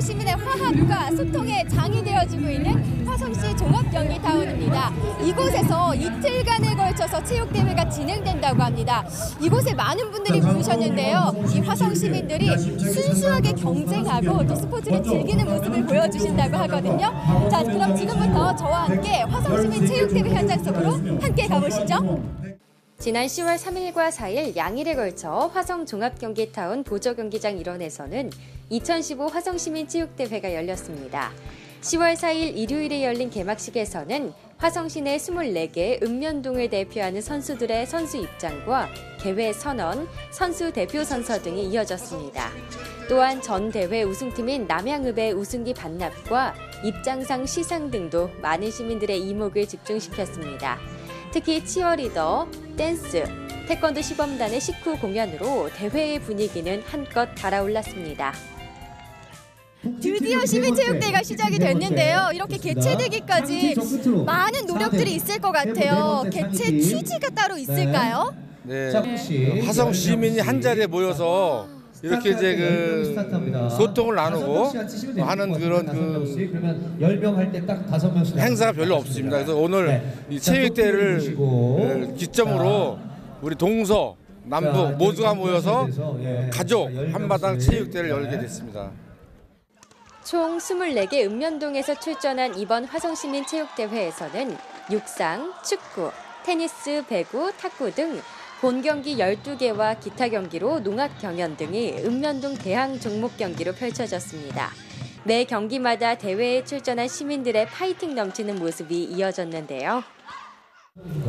시민의 화합과 소통의 장이 되어주고 있는 화성시 종합경기타운입니다. 이곳에서 이틀간에 걸쳐서 체육대회가 진행된다고 합니다. 이곳에 많은 분들이 모이셨는데요. 이 화성 시민들이 순수하게 경쟁하고 또 스포츠를 즐기는 모습을 보여주신다고 하거든요. 자, 그럼 지금부터 저와 함께 화성 시민 체육대회 현장 속으로 함께 가보시죠. 지난 10월 3일과 4일 양일에 걸쳐 화성 종합경기타운 보저경기장 일원에서는 2015 화성시민체육대회가 열렸습니다. 10월 4일 일요일에 열린 개막식에서는 화성시내 24개 읍면동을 대표하는 선수들의 선수 입장과 대회 선언, 선수 대표 선서 등이 이어졌습니다. 또한 전 대회 우승팀인 남양읍의 우승기 반납과 입장상 시상 등도 많은 시민들의 이목을 집중시켰습니다. 특히 치어리더, 댄스, 태권도 시범단의 식후 공연으로 대회의 분위기는 한껏 달아올랐습니다. 드디어 시민체육대회가 시작이 됐는데요. 이렇게 개최되기까지 많은 노력들이 있을 것 같아요. 개최 취지가 따로 있을까요? 네. 자, 혹시 화성 시민이 한 자리에 모여서 이렇게 이제 그 소통을 나누고 하는 그런 그 그러면 10명 할때 딱 다섯 명씩 행사가 별로 없습니다. 그래서 오늘 네. 이 보시고. 어, 기점으로 우리 동서 남북 모두가 모여서 가족 한마당 체육대회를 열게 됐습니다. 총 24개 읍면동에서 출전한 이번 화성시민 체육대회에서는 육상, 축구, 테니스, 배구, 탁구 등 본 경기 12개와 기타 경기로 농악 경연 등이 읍면동 대항 종목 경기로 펼쳐졌습니다. 매 경기마다 대회에 출전한 시민들의 파이팅 넘치는 모습이 이어졌는데요.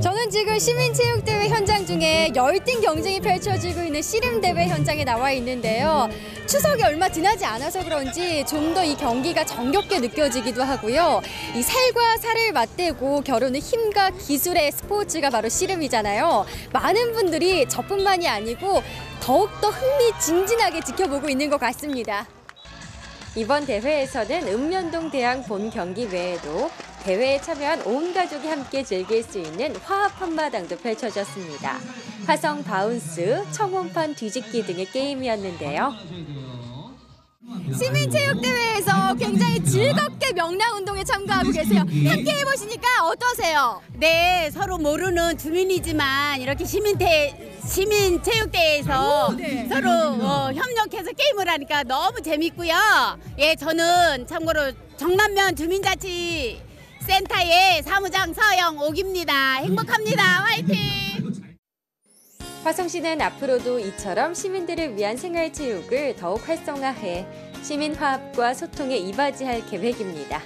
저는 지금 시민체육대회 현장 중에 열띤 경쟁이 펼쳐지고 있는 씨름대회 현장에 나와 있는데요. 추석이 얼마 지나지 않아서 그런지 좀 더 이 경기가 정겹게 느껴지기도 하고요. 이 살과 살을 맞대고 겨루는 힘과 기술의 스포츠가 바로 씨름이잖아요. 많은 분들이 저뿐만이 아니고 더욱더 흥미진진하게 지켜보고 있는 것 같습니다. 이번 대회에서는 읍면동 대항 본 경기 외에도 대회에 참여한 온 가족이 함께 즐길 수 있는 화합 한마당도 펼쳐졌습니다. 화성 바운스, 청혼판 뒤집기 등의 게임이었는데요. 시민체육대회에서 굉장히 즐겁게 명랑운동에 참가하고 계세요. 함께 해보시니까 어떠세요? 네, 서로 모르는 주민이지만 이렇게 시민대 시민 체육대회에서 네. 서로 어, 협력해서 게임을 하니까 너무 재밌고요. 예, 저는 참고로 정남면 주민자치 센터의 사무장 서영 옥입니다. 행복합니다. 화이팅! 화성시는 앞으로도 이처럼 시민들을 위한 생활체육을 더욱 활성화해 시민 화합과 소통에 이바지할 계획입니다.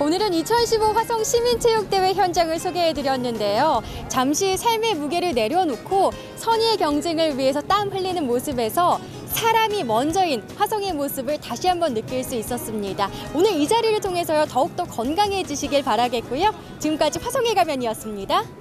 오늘은 2015 화성 시민체육대회 현장을 소개해드렸는데요. 잠시 삶의 무게를 내려놓고 선의의 경쟁을 위해서 땀 흘리는 모습에서 사람이 먼저인 화성의 모습을 다시 한번 느낄 수 있었습니다. 오늘 이 자리를 통해서요 더욱더 건강해지시길 바라겠고요. 지금까지 화성의 가면이었습니다.